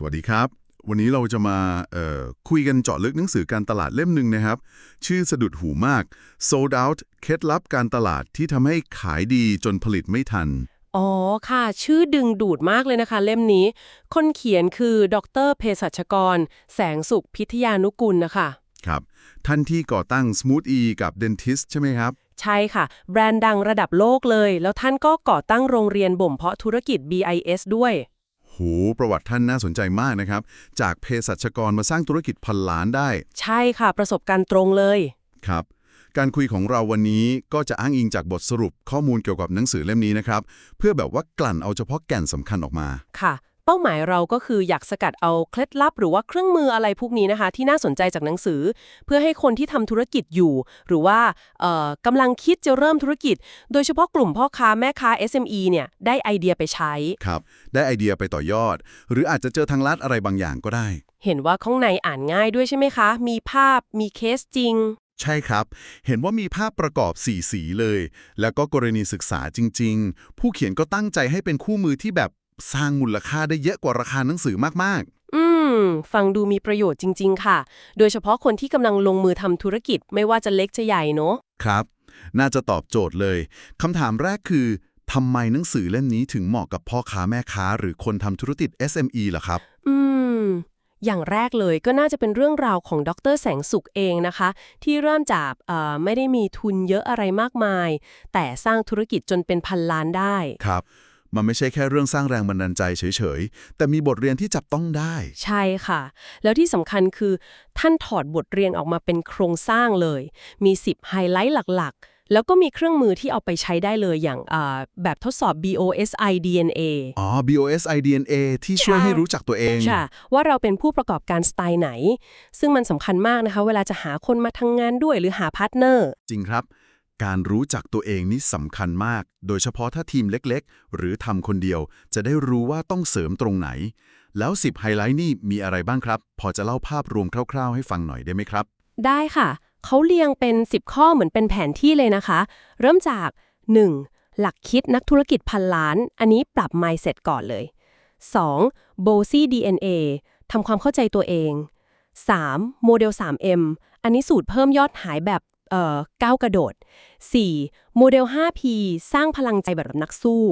สวัสดีครับ วันนี้เราจะมาเอ่อคุยกันเจาะลึกหนังสือการตลาดเล่มหนึ่งนะครับ ชื่อสะดุดหูมาก Sold Out เคล็ดลับการตลาดที่ทำให้ขายดีจนผลิตไม่ทัน อ๋อค่ะ ชื่อดึงดูดมากเลยนะคะ เล่มนี้ คนเขียนคือดรเภสัชกร แสงสุขพิทยานุกุลนะคะครับ ท่านที่ก่อตั้ง Smooth E กับ Dentist ใช่ไหมครับ ใช่ค่ะ แบรนด์ดังระดับโลกเลย แล้วท่านก็ก่อตั้งโรงเรียนบ่มเพาะธุรกิจ BIS ด้วย หูประวัติท่านน่าสนใจมากนะครับ จากเภสัชกรมาสร้างธุรกิจพันล้านได้ ใช่ค่ะประสบการณ์ตรงเลย ครับ การคุยของเราวันนี้ก็จะอ้างอิงจากบทสรุปข้อมูลเกี่ยวกับหนังสือเล่มนี้นะครับ เพื่อแบบว่ากลั่นเอาเฉพาะแก่นสำคัญออกมา ค่ะ เป้าหมายเราก็คืออยากสกัดเอาเคล็ดลับ หรือว่าเครื่องมืออะไรพวกนี้นะคะ ที่น่าสนใจจากหนังสือ เพื่อให้คนที่ทำธุรกิจอยู่ หรือว่าเอ่อกำลังคิดจะเริ่มธุรกิจ โดยเฉพาะกลุ่มพ่อค้าแม่ค้า SME เนี่ยได้ไอเดียไปใช้ครับได้ไอเดียไปต่อยอด หรืออาจจะเจอทางลัดอะไรบางอย่างก็ได้ เห็นว่าข้างในอ่านง่ายด้วยใช่ไหมคะ มีภาพมีเคสจริงใช่ครับ เห็นว่ามีภาพประกอบ4สีเลย แล้วก็กรณีศึกษาจริง ๆ ผู้เขียนก็ตั้งใจให้เป็นคู่มือที่แบบ สร้างมูลค่าได้เยอะกว่าราคาหนังสือมากอืม ฟังดูมีประโยชน์จริง ๆ ค่ะ โดยเฉพาะคนที่กำลังลงมือทำธุรกิจไม่ว่าจะเล็กจะใหญ่เนอะๆครับ น่าจะตอบโจทย์เลย คำถามแรกคือทำไมหนังสือเล่มนี้ถึงเหมาะกับพ่อค้าแม่ค้า หรือคนทำธุรกิจ SME ล่ะครับ อืม อย่างแรกเลยก็น่าจะเป็นเรื่องราวของดรแสงสุขเองนะคะ ที่เริ่มจากเอ่อไม่ได้มีทุนเยอะอะไรมากมาย แต่สร้างธุรกิจจนเป็นพันล้านได้ ครับ มันไม่ใช่แค่เรื่องสร้างแรงบันดาลใจเฉยๆ แต่มีบทเรียนที่จับต้องได้ ใช่ค่ะ แล้วที่สำคัญคือ ท่านถอดบทเรียนออกมาเป็นโครงสร้างเลย มี 10 ไฮไลท์หลักๆ แล้วก็มีเครื่องมือที่เอาไปใช้ได้เลยอย่างอ่าแบบทดสอบ BOSI DNA อ๋อ BOSI DNA ที่ช่วยใช่ให้รู้จักตัวเองใช่ว่าเราเป็นผู้ประกอบการสไตล์ไหน ซึ่งมันสำคัญมากนะคะ เวลาจะหาคนมาทำงานด้วยหรือหาพาร์ทเนอร์ จริงครับ การรู้จักตัวเองนี่สำคัญมาก โดยเฉพาะถ้าทีมเล็กๆ หรือทำคนเดียว จะได้รู้ว่าต้องเสริมตรงไหน แล้ว 10 ไฮไลท์นี่มีอะไรบ้างครับ พอจะเล่าภาพรวมคร่าวๆ ให้ฟังหน่อยได้ไหมครับ ได้ค่ะ เขาเรียงเป็น 10 ข้อเหมือนเป็นแผนที่เลยนะคะ เริ่มจาก 1. หลักคิดนักธุรกิจพันล้าน อันนี้ปรับ mindset ก่อนเลย 2. b o s y DNA ทำความเข้าใจตัวเอง 3. โมเดล 3M อันนี้สูตรเพิ่มยอดหายแบบ ก้าวกระโดด 4. โมเดล 5P สร้างพลังใจแบบนักสู้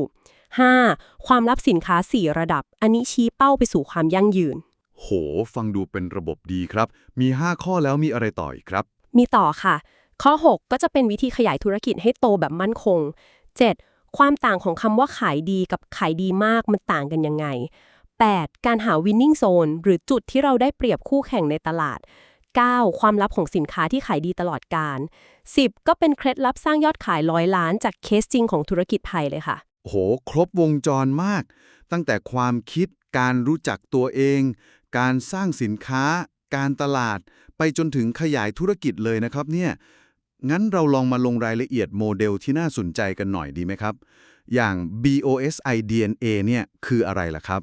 5. ความลับสินค้า 4 ระดับ อันนี้ชี้เป้าไปสู่ความยั่งยืน โห ฟังดูเป็นระบบดีครับ มี 5 ข้อแล้วมีอะไรต่ออีกครับ มีต่อค่ะ ข้อ 6 ก็จะเป็นวิธีขยายธุรกิจให้โตแบบมั่นคง 7. ความต่างของคำว่าขายดีกับขายดีมากมันต่างกันยังไง 8. การหา winning zone หรือจุดที่เราได้เปรียบคู่แข่งในตลาด 9. ความลับของสินค้าที่ขายดีตลอดการ 10. ก็เป็นเคล็ดลับสร้างยอดขายร้อยล้านจากเคสจริงของธุรกิจไทยเลยค่ะโห ครบวงจรมาก ตั้งแต่ความคิด การรู้จักตัวเอง การสร้างสินค้า การตลาด ไปจนถึงขยายธุรกิจเลยนะครับเนี่ย งั้นเราลองมาลงรายละเอียดโมเดลที่น่าสนใจกันหน่อยดีไหมครับ อย่าง BOSI DNA เนี่ยคืออะไรล่ะครับ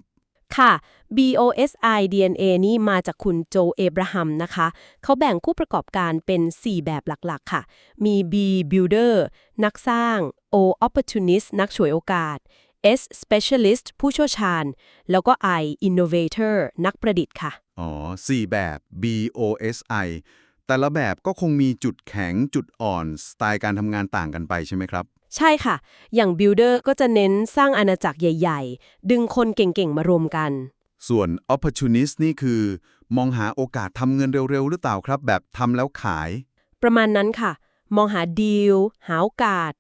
ค่ะ BOSI DNA นี่มาจากคุณโจเอบราฮัมนะคะ เขาแบ่งผู้ประกอบการเป็น 4 แบบหลักๆ ค่ะ มี B Builder นักสร้าง O Opportunist นักฉวยโอกาส S Specialist ผู้เชี่ยวชาญ แล้วก็ I Innovator นักประดิษฐ์ค่ะ อ๋อ 4 แบบ BOSI แต่ละแบบก็คงมีจุดแข็งจุดอ่อน สไตล์การทำงานต่างกันไปใช่ไหมครับ ใช่ค่ะ อย่าง Builder ก็จะเน้นสร้างอาณาจักรใหญ่ ๆ ดึงคนเก่งๆ มารวมกัน ส่วน opportunist นี่คือ มองหาโอกาสทำเงินเร็วๆ หรือเปล่าครับ แบบทำแล้วขาย ประมาณนั้นค่ะ มองหาดีลหาโอกาส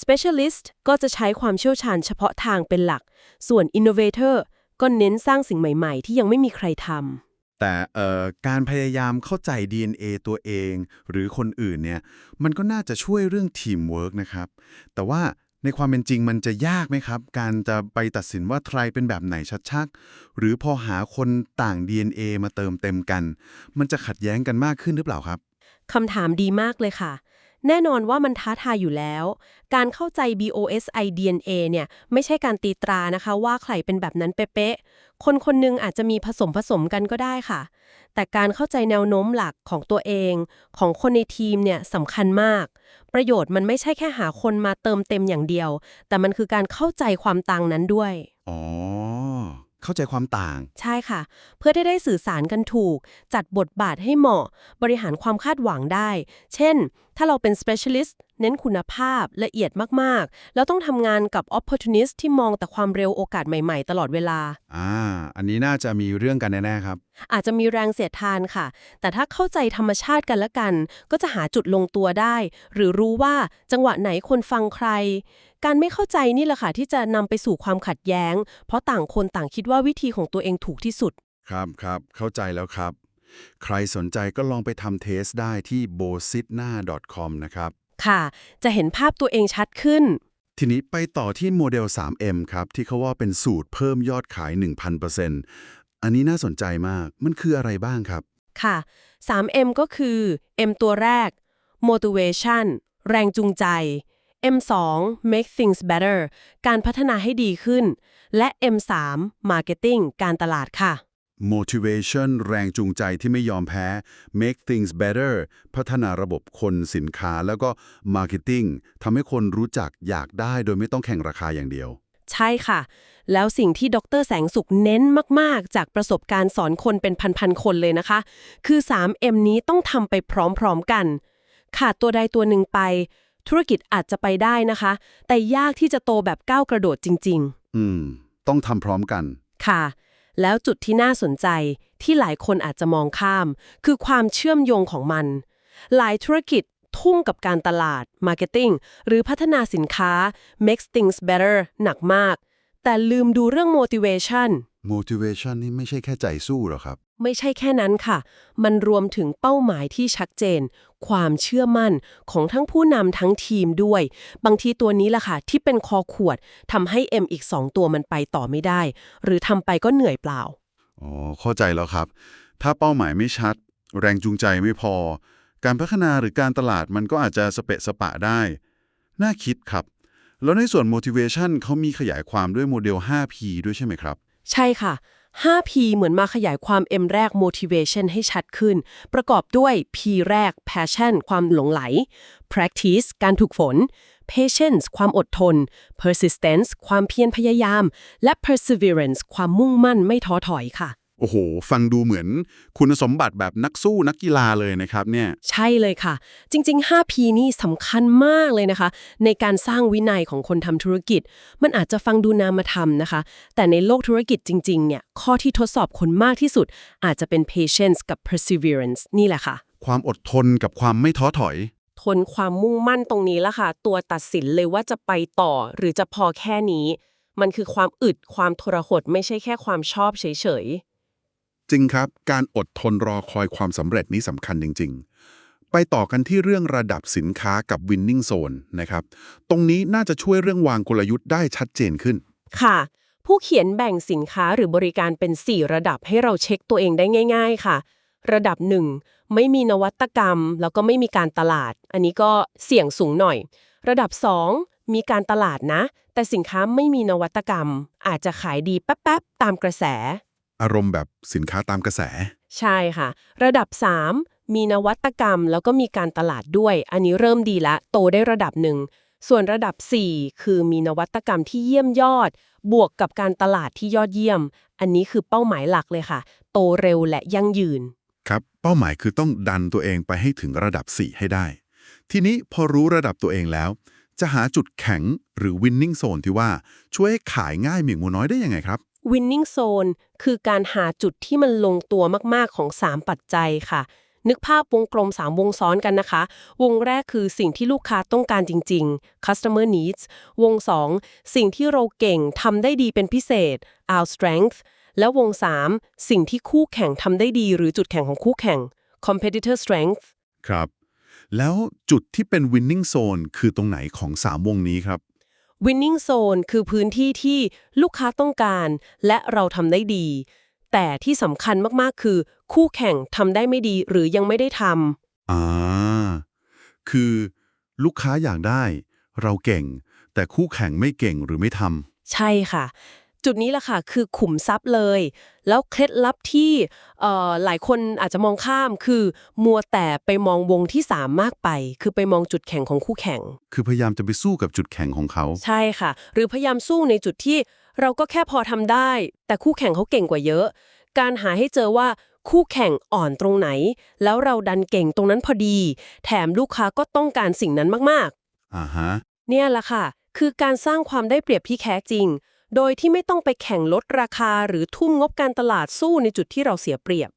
Specialist ก็จะใช้ความเชี่ยวชาญเฉพาะทางเป็นหลัก ส่วน Innovator ก็เน้นสร้างสิ่งใหม่ๆ ที่ยังไม่มีใครทำ แต่เอ่อการพยายามเข้าใจ DNA ตัวเอง หรือคนอื่นเนี่ยมันก็น่าจะช่วยเรื่องทีมเวิร์กนะครับ แต่ว่าในความเป็นจริงมันจะยากไหมครับ การจะไปตัดสินว่าใครเป็นแบบไหนชัดๆหรือพอหาคนต่าง DNA มาเติมเต็มกัน มันจะขัดแย้งกันมากขึ้นหรือเปล่าครับคำถามดีมากเลยค่ะ แน่นอนว่ามันท้าทายอยู่แล้ว การเข้าใจ BOSI DNA เนี่ย ไม่ใช่การตีตรานะคะว่าใครเป็นแบบนั้นเป๊ะๆ คนคนหนึงอาจจะมีผสมผสมกันก็ได้ค่ะ แต่การเข้าใจแนวโน้มหลักของตัวเอง ของคนในทีมเนี่ยสำคัญมาก ประโยชน์มันไม่ใช่แค่หาคนมาเติมเต็มอย่างเดียว แต่มันคือการเข้าใจความต่างนั้นด้วย อ๋อ เข้าใจความต่าง ใช่ค่ะ เพื่อได้ได้สื่อสารกันถูก จัดบทบาทให้เหมาะ บริหารความคาดหวังได้ เช่น ถ้าเราเป็น specialist เน้นคุณภาพละเอียดมากๆ แล้วต้องทำงานกับ opportunist ที่มองแต่ความเร็วโอกาสใหม่ๆ ตลอดเวลา อ่า อันนี้น่าจะมีเรื่องกันแน่ ๆ ครับ อาจจะมีแรงเสียดทานค่ะ แต่ถ้าเข้าใจธรรมชาติกันละกัน ก็จะหาจุดลงตัวได้ หรือรู้ว่าจังหวะไหนคนฟังใคร การไม่เข้าใจนี่แหละค่ะที่จะนำไปสู่ความขัดแย้ง เพราะต่างคนต่างคิดว่าวิธีของตัวเองถูกที่สุด ครับครับเข้าใจแล้วครับ ใครสนใจก็ลองไปทำเทสได้ที่ b o s i t n a c o m นะครับ ค่ะ จะเห็นภาพตัวเองชัดขึ้น ทีนี้ไปต่อที่โมเดล 3M ครับ ที่เขาว่าเป็นสูตรเพิ่มยอดขาย 1,000%อันนี้น่าสนใจมาก มันคืออะไรบ้างครับ ค่ะ 3M ก็คือ M ตัวแรก motivation แรงจูงใจ M2 make things better การพัฒนาให้ดีขึ้น และ M3 marketing การตลาดค่ะ motivation แรงจูงใจที่ไม่ยอมแพ้ make things better พัฒนาระบบคนสินค้าแล้วก็ marketing ทำให้คนรู้จักอยากได้โดยไม่ต้องแข่งราคาอย่างเดียว ใช่ค่ะ แล้วสิ่งที่ดรแสงสุขเน้นมาก ๆ จากประสบการณ์สอนคนเป็นพัน ๆ คนเลยนะคะ คือ 3M นี้ต้องทำไปพร้อม ๆ กัน ขาดตัวใดตัวหนึ่งไป ธุรกิจอาจจะไปได้นะคะ แต่ยากที่จะโตแบบก้าวกระโดดจริงอืม ต้องทำพร้อมกันๆค่ะ แล้วจุดที่น่าสนใจที่หลายคนอาจจะมองข้าม คือความเชื่อมโยงของมัน หลายธุรกิจทุ่งกับการตลาด marketing หรือพัฒนาสินค้า makes things better หนักมาก แต่ลืมดูเรื่อง motivation motivation นี่ไม่ใช่แค่ใจสู้หรอครับ ไม่ใช่แค่นั้นค่ะ มันรวมถึงเป้าหมายที่ชัดเจน ความเชื่อมั่นของทั้งผู้นำทั้งทีมด้วย บางทีตัวนี้ล่ะค่ะ ที่เป็นคอขวดทำให้ M อีก 2 ตัวมันไปต่อไม่ได้ หรือทำไปก็เหนื่อยเปล่า อ๋อ เข้าใจแล้วครับ ถ้าเป้าหมายไม่ชัด แรงจูงใจไม่พอ การพัฒนาหรือการตลาดมันก็อาจจะสเปะสปะได้ น่าคิดครับ แล้วในส่วน motivation เขามีขยายความด้วยโมเดล 5P ด้วยใช่ไหมครับ ใช่ค่ะ 5P เหมือนมาขยายความ M แรก motivation ให้ชัดขึ้น ประกอบด้วย P แรก passion ความหลงไหล practice การถูกฝน patience ความอดทน persistence ความเพียรพยายาม และ perseverance ความมุ่งมั่นไม่ท้อถอยค่ะ โอ้โห ฟังดูเหมือนคุณสมบัติแบบนักสู้นักกีฬาเลยนะครับเนี่ยใช่เลยค่ะ จริง ๆ 5P นี่สำคัญมากเลยนะคะ ในการสร้างวินัยของคนทำธุรกิจ มันอาจจะฟังดูนามธรรมนะคะ แต่ในโลกธุรกิจจริง ๆ เนี่ย ข้อที่ทดสอบคนมากที่สุด อาจจะเป็น patience กับ perseverance นี่แหละค่ะ ความอดทนกับความไม่ท้อถอย ทนความมุ่งมั่นตรงนี้ละค่ะ ตัวตัดสินเลยว่าจะไปต่อหรือจะพอแค่นี้ มันคือความอึดความทรหดไม่ใช่แค่ความชอบเฉย จริงครับ การอดทนรอคอยความสำเร็จนี้สำคัญจริง ๆ ไปต่อกันที่เรื่องระดับสินค้ากับ winning zone นะครับ ตรงนี้น่าจะช่วยเรื่องวางกลยุทธ์ได้ชัดเจนขึ้น ค่ะ ผู้เขียนแบ่งสินค้าหรือบริการเป็น 4 ระดับให้เราเช็คตัวเองได้ง่าย ๆ ค่ะ ระดับ 1 ไม่มีนวัตกรรม แล้วก็ไม่มีการตลาด อันนี้ก็เสี่ยงสูงหน่อย ระดับ 2 มีการตลาดนะ แต่สินค้าไม่มีนวัตกรรม อาจจะขายดีแป๊บๆตามกระแส อารมณ์แบบสินค้าตามกระแส ใช่ค่ะ ระดับ 3 มีนวัตกรรมแล้วก็มีการตลาดด้วย อันนี้เริ่มดีละ โตได้ระดับหนึ่ง ส่วนระดับ 4 คือมีนวัตกรรมที่เยี่ยมยอด บวกกับการตลาดที่ยอดเยี่ยม อันนี้คือเป้าหมายหลักเลยค่ะ โตเร็วและยั่งยืน ครับ เป้าหมายคือต้องดันตัวเองไปให้ถึงระดับ 4 ให้ได้ ทีนี้พอรู้ระดับตัวเองแล้ว จะหาจุดแข็งหรือ winning zone ที่ว่าช่วยให้ขายง่ายเหมียงหมูน้อยได้ยังไงครับ winning zone คือการหาจุดที่มันลงตัวมาก ๆ ของ 3 ปัจจัยค่ะ นึกภาพวงกลม 3 วงซ้อนกันนะคะ วงแรกคือสิ่งที่ลูกค้าต้องการจริง ๆ customer needs วง 2 สิ่งที่เราเก่งทำได้ดีเป็นพิเศษ our strength แล้ววง 3 สิ่งที่คู่แข่งทำได้ดีหรือจุดแข่งของคู่แข่ง competitor strength ครับ แล้วจุดที่เป็น winning zone คือตรงไหนของ 3 วงนี้ครับ winning zone คือพื้นที่ที่ลูกค้าต้องการและเราทำได้ดี แต่ที่สำคัญมากๆ คือ คู่แข่งทำได้ไม่ดีหรือยังไม่ได้ทอ่าคือลูกค้าอยากได้ เราเก่ง แต่คู่แข่งไม่เก่งหรือไม่ทำใช่ค่ะ จุดนี้แหละค่ะคือขุมทรัพย์เลย แล้วเคล็ดลับที่เอ่อหลายคนอาจจะมองข้ามคือ มัวแต่ไปมองวงที่ 3 มากไป คือไปมองจุดแข็งของคู่แข่งำคือพยายามจะไปสู้กับจุดแข็งของเขา ใช่ค่ะ หรือพยายามสู้ในจุดที่เราก็แค่พอทำได้ แต่คู่แข่งเขาเก่งกว่าเยอะ การหาให้เจอว่าคู่แข่งอ่อนตรงไหน แล้วเราดันเก่งตรงนั้นพอดี แถมลูกค้าก็ต้องการสิ่งนั้นมากอ่าฮะๆเนี่ยแหละค่ะ คือการสร้างความได้เปรียบที่แท้จริง โดยที่ไม่ต้องไปแข่งลดราคาหรือทุ่มงบการตลาดสู้ในจุดที่เราเสียเปรียบ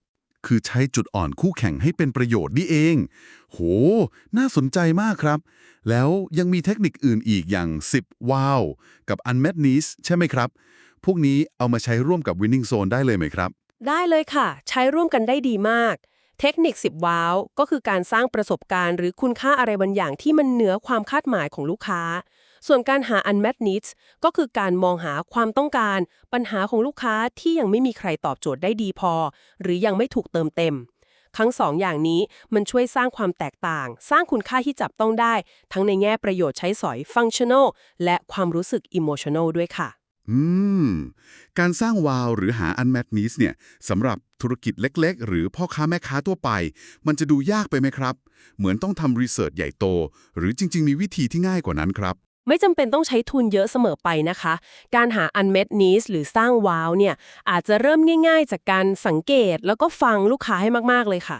คือใช้จุดอ่อนคู่แข่งให้เป็นประโยชน์นี่เอง โห น่าสนใจมากครับ แล้วยังมีเทคนิคอื่นอีกอย่าง 10 ว้าว กับ unmet needs ใช่ไหมครับ พวกนี้เอามาใช้ร่วมกับ winning zone ได้เลยไหมครับ ได้เลยค่ะ ใช้ร่วมกันได้ดีมากเทคนิค 10 ว้าว ก็คือการสร้างประสบการณ์ หรือคุณค่าอะไรบางอย่างที่มันเหนือความคาดหมายของลูกค้า ส่วนการหา unmet needs ก็คือการมองหาความต้องการ ปัญหาของลูกค้าที่ยังไม่มีใครตอบโจทย์ได้ดีพอ หรือยังไม่ถูกเติมเต็ม ทั้งสองอย่างนี้มันช่วยสร้างความแตกต่าง สร้างคุณค่าที่จับต้องได้ ทั้งในแง่ประโยชน์ใช้สอย functional และความรู้สึก emotional ด้วยค่ะ อืม การสร้างวาวหรือหา unmet needs เนี่ยสำหรับธุรกิจเล็ก ๆ หรือพ่อค้าแม่ค้าทั่วไป มันจะดูยากไปไหมครับ เหมือนต้องทำรีเสิร์ชใหญ่โต หรือจริง ๆ มีวิธีที่ง่ายกว่านั้นครับ ไม่จำเป็นต้องใช้ทุนเยอะเสมอไปนะคะ การหา unmet needs หรือสร้างว้าวเนี่ยอาจจะเริ่มง่ายๆ จากการสังเกตแล้วก็ฟังลูกค้าให้มากๆเลยค่ะ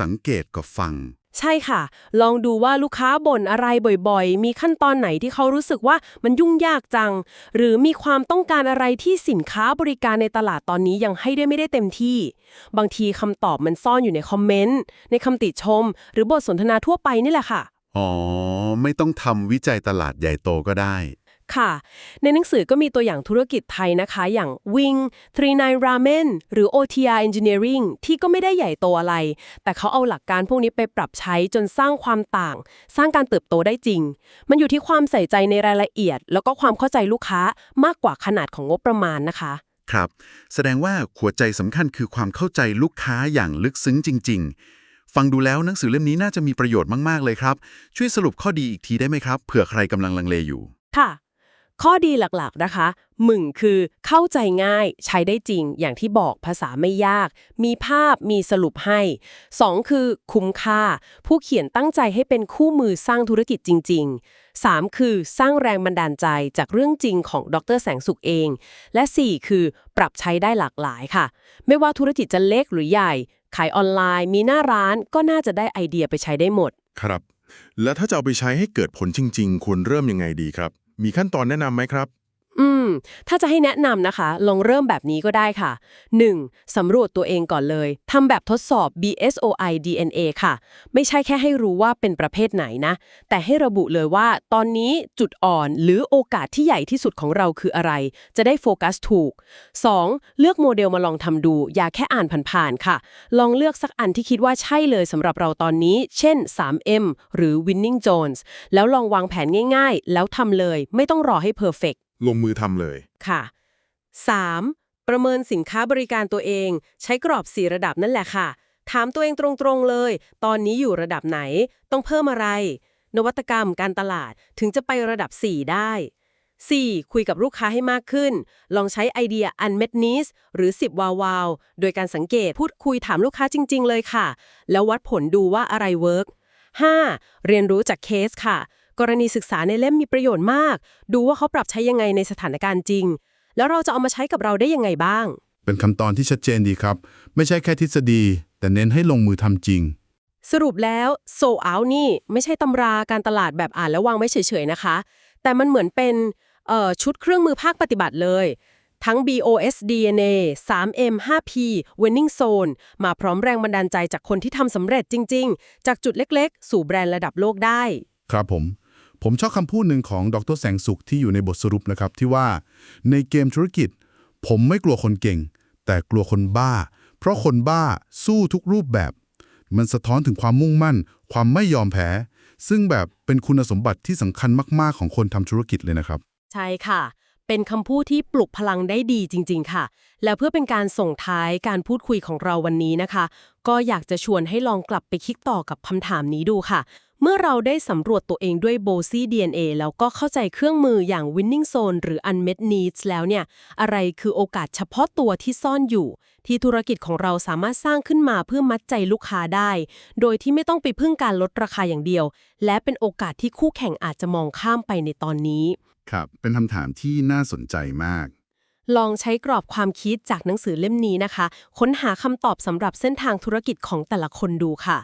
สังเกตกับฟัง ใช่ค่ะ ลองดูว่าลูกค้าบ่นอะไรบ่อยๆ มีขั้นตอนไหนที่เขารู้สึกว่ามันยุ่งยากจัง หรือมีความต้องการอะไรที่สินค้าบริการในตลาดตอนนี้ยังให้ได้ไม่ได้เต็มที่ บางทีคำตอบมันซ่อนอยู่ในคอมเมนต์ในคำติชม หรือบทสนทนาทั่วไปนี่แหละค่ะ อ๋อ ไม่ต้องทำวิจัยตลาดใหญ่โตก็ได้ ค่ะ ในหนังสือก็มีตัวอย่างธุรกิจไทยนะคะ อย่าง Wing 39 Ramen หรือ OTR Engineering ที่ก็ไม่ได้ใหญ่โตอะไร แต่เขาเอาหลักการพวกนี้ไปปรับใช้จนสร้างความต่าง สร้างการเติบโตได้จริง มันอยู่ที่ความใส่ใจในรายละเอียด แล้วก็ความเข้าใจลูกค้ามากกว่าขนาดของงบประมาณนะคะ ครับ แสดงว่าหัวใจสำคัญคือความเข้าใจลูกค้าอย่างลึกซึ้งจริง ๆ ฟังดูแล้วหนังสือเล่มนี้น่าจะมีประโยชน์มาก ๆ เลยครับ ช่วยสรุปข้อดีอีกทีได้ไหมครับ เผื่อใครกำลังลังเลอยู่ ค่ะ ข้อดีหลักๆนะคะหนึ่งคือเข้าใจง่ายใช้ได้จริงอย่างที่บอกภาษาไม่ยาก มีภาพมีสรุปให้ 2. คือคุ้มค่า ผู้เขียนตั้งใจให้เป็นคู่มือสร้างธุรกิจจริง ๆ 3. คือสร้างแรงบันดาลใจจากเรื่องจริงของดรแสงสุขเอง และ 4. คือปรับใช้ได้หลากหลายค่ะ ไม่ว่าธุรกิจจะเล็กหรือใหญ่ ขายออนไลน์ มีหน้าร้านก็น่าจะได้ไอเดียไปใช้ได้หมด ครับ แล้วถ้าจะเอาไปใช้ให้เกิดผลจริง ๆ ควรเริ่มยังไงดีครับ มีขั้นตอนแนะนำไหมครับ ม ถ้าจะให้แนะนำนะคะ ลองเริ่มแบบนี้ก็ได้ค่ะ 1. สำรวจตัวเองก่อนเลยทำแบบทดสอบ BSOI DNA ค่ะ ไม่ใช่แค่ให้รู้ว่าเป็นประเภทไหนนะ แต่ให้ระบุเลยว่าตอนนี้จุดอ่อนหรือโอกาสที่ใหญ่ที่สุดของเราคืออะไร จะได้โฟกัสถูก 2. เลือกโมเดลมาลองทำดู อย่าแค่อ่านผ่านๆค่ะ ลองเลือกสักอันที่คิดว่าใช่เลยสำหรับเราตอนนี้ เช่น 3M หรือ Winning Jones แล้วลองวางแผนง่าย ๆ แล้วทำเลย ไม่ต้องรอให้เพอร์เฟก ลงมือทำเลย ค่ะ 3. ประเมินสินค้าบริการตัวเอง ใช้กรอบ 4 ระดับนั่นแหละค่ะ ถามตัวเองตรงๆเลย ตอนนี้อยู่ระดับไหน ต้องเพิ่มอะไร นวัตกรรมการตลาดถึงจะไประดับ 4 ได้ 4. คุยกับลูกค้าให้มากขึ้น ลองใช้ไอเดีย unmet needs หรือ 10 วาวาว โดยการสังเกตพูดคุยถามลูกค้าจริง ๆ เลยค่ะ แล้ววัดผลดูว่าอะไรเวิร์ก 5. เรียนรู้จากเคสค่ะ กรณีศึกษาในเล่มมีประโยชน์มาก ดูว่าเขาปรับใช้ยังไงในสถานการณ์จริง แล้วเราจะเอามาใช้กับเราได้ยังไงบ้าง เป็นคำตอนที่ชัดเจนดีครับ ไม่ใช่แค่ทฤษฎี แต่เน้นให้ลงมือทำจริง สรุปแล้วโซเอานี่ไม่ใช่ตำราการตลาดแบบอ่านแล้ววางไว้เฉยๆนะคะ แต่มันเหมือนเป็นเอ่อชุดเครื่องมือภาคปฏิบัติเลยทั้ง BOS DNA 3M 5P Winning Zone มาพร้อมแรงบันดาลใจจากคนที่ทำสำเร็จจริง ๆ จากจุดเล็ก ๆ สู่แบรนด์ระดับโลกได้ ครับผม ผมชอบคำพูดหนึ่งของดรแสงสุขที่อยู่ในบทสรุปนะครับที่ว่าในเกมธุรกิจ ผมไม่กลัวคนเก่ง แต่กลัวคนบ้า เพราะคนบ้าสู้ทุกรูปแบบ มันสะท้อนถึงความมุ่งมั่น ความไม่ยอมแพ้ ซึ่งแบบเป็นคุณสมบัติที่สำคัญมาก ๆ ของคนทำธุรกิจเลยนะครับ ใช่ค่ะ เป็นคำพูดที่ปลุกพลังได้ดีจริง ๆ ค่ะ แล้วเพื่อเป็นการส่งท้ายการพูดคุยของเราวันนี้นะคะ ก็อยากจะชวนให้ลองกลับไปคิดต่อกับคำถามนี้ดูค่ะ เมื่อเราได้สำรวจตัวเองด้วย b o s y DNA แล้วก็เข้าใจเครื่องมืออย่าง Winning Zone หรือ Unmet Needs แล้วเนี่ย อะไรคือโอกาสเฉพาะตัวที่ซ่อนอยู่ ที่ธุรกิจของเราสามารถสร้างขึ้นมาเพื่อมัดใจลูกค้าได้ โดยที่ไม่ต้องไปพึ่งการลดราคาอย่างเดียว และเป็นโอกาสที่คู่แข่งอาจจะมองข้ามไปในตอนนี้ ครับ เป็นคำถามที่น่าสนใจมาก ลองใช้กรอบความคิดจากหนังสือเล่มนี้นะคะ ค้นหาคำตอบสำหรับเส้นทางธุรกิจของแต่ละคนดูค่ะ